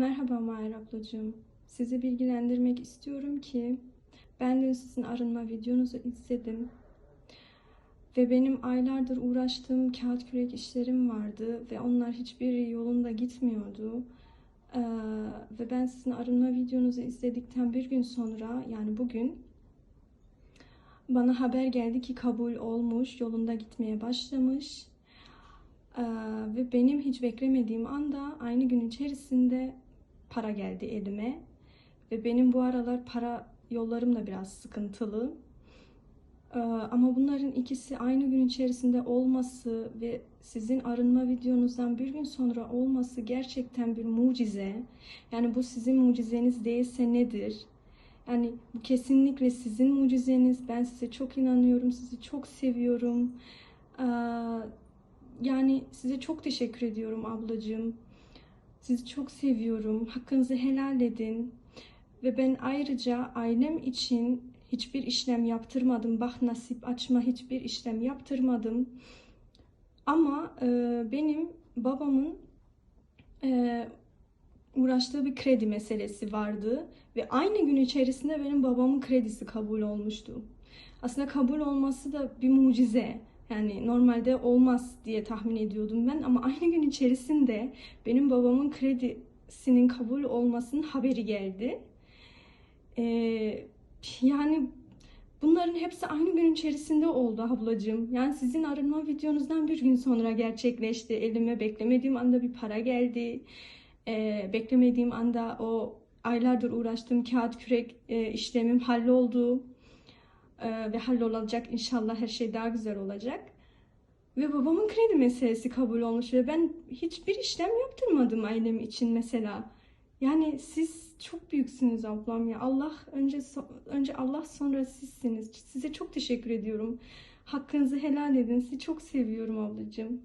Merhaba Mahir ablacığım. Sizi bilgilendirmek istiyorum ki ben dün sizin arınma videonuzu izledim. Ve benim aylardır uğraştığım kağıt kürek işlerim vardı ve onlar hiçbir yolunda gitmiyordu. Ee, ve ben sizin arınma videonuzu izledikten bir gün sonra yani bugün bana haber geldi ki kabul olmuş, yolunda gitmeye başlamış. Ee, ve benim hiç beklemediğim anda aynı gün içerisinde para geldi elime. Ve benim bu aralar para yollarım da biraz sıkıntılı. Ee, ama bunların ikisi aynı gün içerisinde olması ve sizin arınma videonuzdan bir gün sonra olması gerçekten bir mucize. Yani bu sizin mucizeniz değilse nedir? Yani bu kesinlikle sizin mucizeniz. Ben size çok inanıyorum, sizi çok seviyorum. Ee, yani size çok teşekkür ediyorum ablacığım. Sizi çok seviyorum. Hakkınızı helal edin. Ve ben ayrıca ailem için hiçbir işlem yaptırmadım. Bak nasip açma hiçbir işlem yaptırmadım. Ama e, benim babamın e, uğraştığı bir kredi meselesi vardı. Ve aynı gün içerisinde benim babamın kredisi kabul olmuştu. Aslında kabul olması da bir mucize. Yani normalde olmaz diye tahmin ediyordum ben ama aynı gün içerisinde benim babamın kredisinin kabul olmasının haberi geldi. Ee, yani bunların hepsi aynı gün içerisinde oldu ablacığım. Yani sizin arınma videonuzdan bir gün sonra gerçekleşti. Elime beklemediğim anda bir para geldi. Ee, beklemediğim anda o aylardır uğraştığım kağıt kürek e, işlemim halloldu. Ee, ve hallolacak inşallah her şey daha güzel olacak. Ve babamın kredi meselesi kabul olmuş ve ben hiçbir işlem yaptırmadım ailem için mesela. Yani siz çok büyüksünüz ablam ya. Allah önce önce Allah sonra sizsiniz. Size çok teşekkür ediyorum. Hakkınızı helal edin. Sizi çok seviyorum ablacığım.